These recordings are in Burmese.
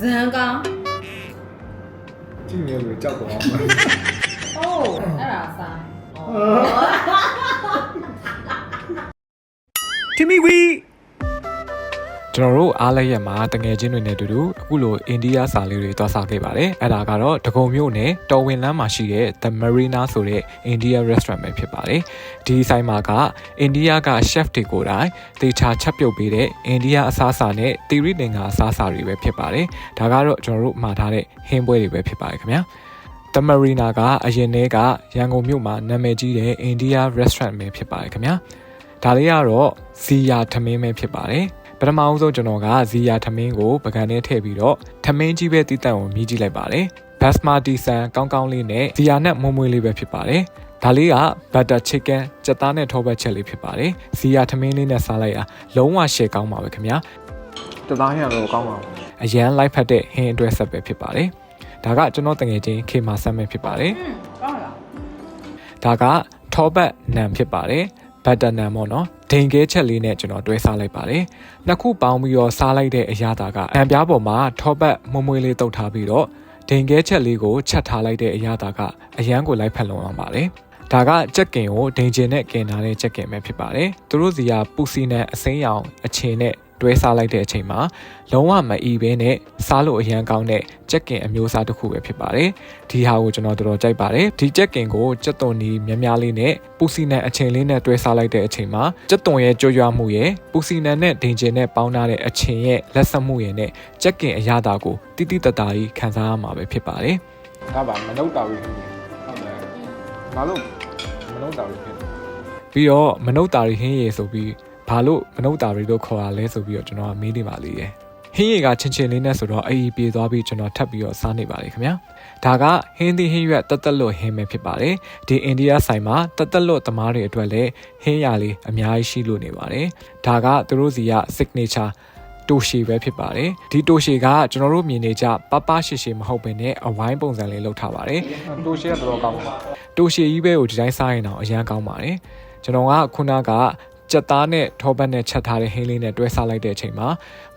ဇန်ကောင်ကြည့်နေလို့ကြောက်တော့အိုးအဲ့ဒါစားတီမီဝီ ကျွန်တော်တို့အားလည်းရက်မှာတငယ်ချင်းတွေနဲ့အတူတူအခုလိုအိန္ဒိယစာလေးတွေသွားစားခဲ့ပါတယ်အဲ့ဒါကတော့ဒဂုံမြို့နယ်တော်ဝင်လမ်းမှာရှိတဲ့ The Marina ဆိုတဲ့အိန္ဒိယ restaurant ပဲဖြစ်ပါတယ်ဒီဆိုင်မှာကအိန္ဒိယက chef တွေကိုယ်တိုင်တေချာချက်ပြုတ်ပေးတဲ့အိန္ဒိယအစားအစာနဲ့တီရိတင်ကအစားအစာတွေပဲဖြစ်ပါတယ်ဒါကတော့ကျွန်တော်တို့မှာထားတဲ့ဟင်းပွဲတွေပဲဖြစ်ပါတယ်ခင်ဗျာ The Marina ကအရင်တည်းကရန်ကုန်မြို့မှာနာမည်ကြီးတဲ့အိန္ဒိယ restaurant ပဲဖြစ်ပါတယ်ခင်ဗျာဒါလေးကတော့ဇီယာထမင်းပဲဖြစ်ပါတယ် ပထမအဆုံးကျွန်တော်ကဇီယာထမင်းကိုပကံထဲထည့်ပြီးတော့ထမင်းကြီးပဲတည်တံ့ကိုမြည်ကြည့်လိုက်ပါတယ်ဘတ်စမာတီဆန်ကောင်းကောင်းလေးနဲ့ဇီယာနဲ့မွမွေးလေးပဲဖြစ်ပါတယ်ဒါလေးက butter chicken ကြက်သားနဲ့ထောပတ်ချက်လေးဖြစ်ပါတယ်ဇီယာထမင်းလေးနဲ့စားလိုက်ရလုံးဝရှယ်ကောင်းပါပဲခင်ဗျာတသားရတော့ကောင်းပါဘူးအရန်လိုက်ဖက်တဲ့ဟင်းအတွဲဆက်ပဲဖြစ်ပါတယ်ဒါကကျွန်တော်တငယ်ချင်းခေမာဆမ်ပဲဖြစ်ပါတယ်ဟွန်းကောင်းလားဒါကထောပတ်နံဖြစ်ပါတယ် ဘတ်တာနံပေါ့နော်ဒိန်ကဲချက်လေးနဲ့ကျွန်တော်တွဲစားလိုက်ပါတယ်နှစ်ခုပေါင်းပြီးတော့စားလိုက်တဲ့အရာတာကအံပြားပေါ်မှာထောပတ်မွမွေးလေးတုပ်ထားပြီးတော့ဒိန်ကဲချက်လေးကိုချက်ထားလိုက်တဲ့အရာတာကအရန်ကိုလိုက်ဖက်လုံအောင်ပါတယ်ဒါကကြက်ကင်ကိုဒိန်ကျင်နဲ့ကင်ထားတဲ့ကြက်ကင်ပဲဖြစ်ပါတယ်သူတို့စီကပူစီနဲ့အစိမ်းရောင်အချင်နဲ့ တွဲစားလိုက်တဲ့အချိန်မှာလုံးဝမအီဘဲနဲ့စားလို့အရန်ကောင်းတဲ့ကြက်ကင်အမျိုးအစားတစ်ခုပဲဖြစ်ပါတယ်ဒီဟာကိုကျွန်တော်တော်တော်ကြိုက်ပါတယ်ဒီကြက်ကင်ကိုကြက်သွန်နီများများလေးနဲ့ပူစီနံအချိန်လေးနဲ့တွဲစားလိုက်တဲ့အချိန်မှာကြက်သွန်ရဲ့ကြွရွမှုရဲ့ပူစီနံနဲ့ဒင်ဂျင်နဲ့ပေါင်းထားတဲ့အချိန်ရဲ့လက်ဆက်မှုရဲ့နဲ့ကြက်ကင်အရသာကိုတိတိတတ်တာကြီးခံစားရမှာပဲဖြစ်ပါတယ်ဒါပါမနှုတ်တာဝေးဖြစ်နေဟုတ်တယ်ဘာလို့မနှုတ်တာဝေးဖြစ်နေပြီးတော့မနုဿတာရီဟင်းရည်ဆိုပြီး ဘာလို့မနုဿတာရီလို့ခေါ်ရလဲဆိုပြီးတော့ကျွန်တော်ကမေးနေပါလေရဲ့ဟင်းရည်ကချင်းချင်းလေးနဲ့ဆိုတော့အီပြေသွားပြီးကျွန်တော်ထပ်ပြီးတော့စားနေပါလေခင်ဗျာဒါကဟင်းသီးဟင်းရွက်တက်တက်လွတ်ဟင်းပဲဖြစ်ပါတယ်ဒီအိန္ဒိယဆိုင်မှာတက်တက်လွတ်သမားတွေအတွက်လည်းဟင်းရလေးအများကြီးရှိလို့နေပါတယ်ဒါကသူတို့စီက signature တိုရှီပဲဖြစ်ပါတယ်ဒီတိုရှီကကျွန်တော်တို့မြင်နေကြပပရှီရှီမဟုတ်ဘဲနဲ့အဝိုင်းပုံစံလေးလောက်ထားပါတယ်တိုးရှဲကတော့ကောင်းပါတိုရှီကြီးပဲကိုဒီတိုင်းစားရင်တော့အရန်ကောင်းပါတယ်ကျွန်တော်ကခုနက ကြက်သားနဲ့ထောပတ်နဲ့ချက်ထားတဲ့ဟင်းလေးနဲ့တွဲစားလိုက်တဲ့အချိန်မှာ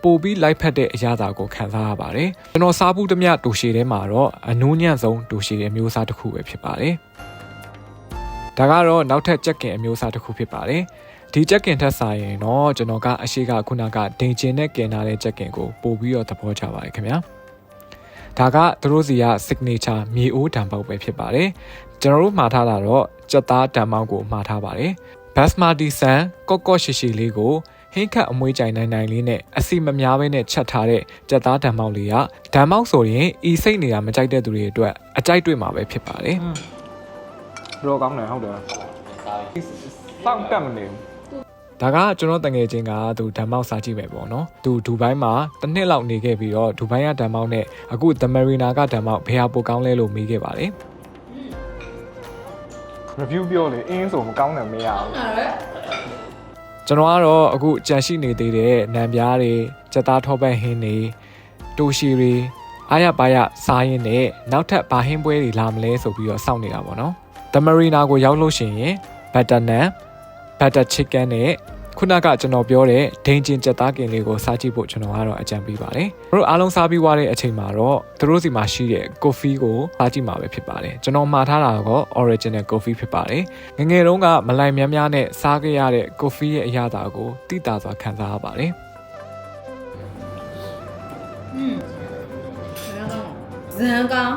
ပိုပြီးလိုက်ဖက်တဲ့အရာသာကိုခံစားရပါတယ်ကျွန်တော်စားဘူးသမျှတိုရှီထဲမှာတော့အနူးညံ့ဆုံးတိုရှီရဲ့အမျိုးအစားတစ်ခုပဲဖြစ်ပါတယ်ဒါကတော့နောက်ထပ်ကြက်ကင်အမျိုးအစားတစ်ခုဖြစ်ပါတယ်ဒီကြက်ကင်ထက်စားရင်တော့ကျွန်တော်ကအရှိကခုနကဒိန်ကျင်နဲ့ကင်ထားတဲ့ကြက်ကင်ကိုပို့ပြီးတော့သဘောကျပါတယ်ခင်ဗျာဒါကသူတို့စီက signature မြေအိုးတံပေါက်ပဲဖြစ်ပါတယ်ကျွန်တော်တို့မှာထားတာတော့ကြက်သားတံပေါက်ကိုမှာထားပါတယ် ဘတ်စမာတီဆန်ကော့ကော့ရှိရှိလေးကိုဟင်းခတ်အမွေးကြိုင်နိုင်နိုင်လေးနဲ့အစီမများဘဲနဲ့ချက်ထားတဲ့ကြက်သားတံပေါက်လေးကတံပေါက်ဆိုရင်ဤစိတ်နေတာမကြိုက်တဲ့သူတွေအတွက်အကြိုက်တွေ့မှာပဲဖြစ်ပါတယ်တော့ကောင်းတယ်ဟုတ်တယ်စောင့်တက်မနေဘူးဒါကကျွန်တော်တငယ်ချင်းကသူဓမ္မောက်စားကြည့်ပဲပေါ့နော်သူဒူဘိုင်းမှာတစ်နှစ်လောက်နေခဲ့ပြီးတော့ဒူဘိုင်းကဓမ္မောက်နဲ့အခုဒမရီနာကဓမ္မောက်ဘယ်ဟာပိုကောင်းလဲလို့မေးခဲ့ပါတယ် review ပြောလေအင်းဆိုမကောင်းတယ်မရဘူးနားရယ်ကျွန်တော်ကတော့အခုကြံရှိနေသေးတဲ့နံပြားတွေစက်သားထောပတ်ဟင်းတွေတိုရှီတွေအားရပါရစားရင်းနဲ့နောက်ထပ်ဘာဟင်းပွဲတွေလာမလဲဆိုပြီးတော့စောင့်နေတာပေါ့နော်ဒမရီနာကိုရောက်လို့ရှိရင်ဘတ်တာနန်ဘတ်တာ ချစ်ကန်နဲ့ခုနကကျွန်တော်ပြောတဲ့ဒိန်ဂျင်ကြက်သားကင်လေးကိုစားကြည့်ဖို့ကျွန်တော်ကတော့အကြံပေးပါတယ်။တို့အားလုံးစားပြီးွားတဲ့အချိန်မှာတော့သူတို့စီမှာရှိတဲ့ coffee ကိုစားကြည့်မှာပဲဖြစ်ပါတယ်။ကျွန်တော်မှာထားတာက original coffee ဖြစ်ပါတယ်။ငယ်ငယ်တုန်းကမလိုက်များများနဲ့စားခဲ့ရတဲ့ coffee ရဲ့အရသာကိုတိတာစွာခံစားရပါတယ်ဟွန်းဇန်ကောင်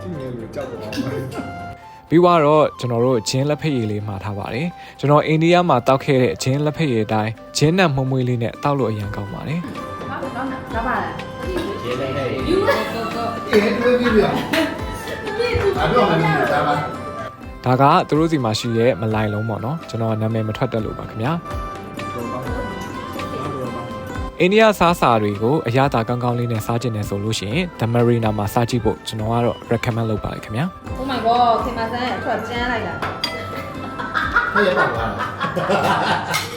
ကြည့်နေလို့ကြောက်တော့။ ပြီးွားတော့ကျွန်တော်တို့ဂျင်းလက်ဖက်ရည်လေးမှာထားပါတယ်။ကျွန်တော်အိန္ဒိယမှာတောက်ခဲ့တဲ့ဂျင်းလက်ဖက်ရည်အတိုင်းဂျင်းနဲ့မွှမွှေးလေးနဲ့တောက်လို့အရင်ကောင်းပါတယ်။ဘာလို့ကောင်းတာဒါပါလားရေလေးလေးယူကိုကိုကိုအေးတွေ့ပြီဗျာအဲ့တော့မင်းဒါပါဒါကသူတို့စီမှာရှိရဲ့မလိုက်လုံးပေါ့နော်ကျွန်တော်နာမည်မထွက်တတ်လို့ပါခင်ဗျာ အိန္ဒိယစားစာတွေကိုအရသာကောင်းကောင်းလေးနဲ့စားကျင်တယ်ဆိုလို့ရှိရင် The Marina မှာစားကြည့်ဖို့ကျွန်တော်ကတော့ recommend လုပ်ပါတယ်ခင်ဗျာ Oh my god ခင်မဆန်းရဲ့အထွက်ကျန်းလိုက်တာဟဲ့ရပါလား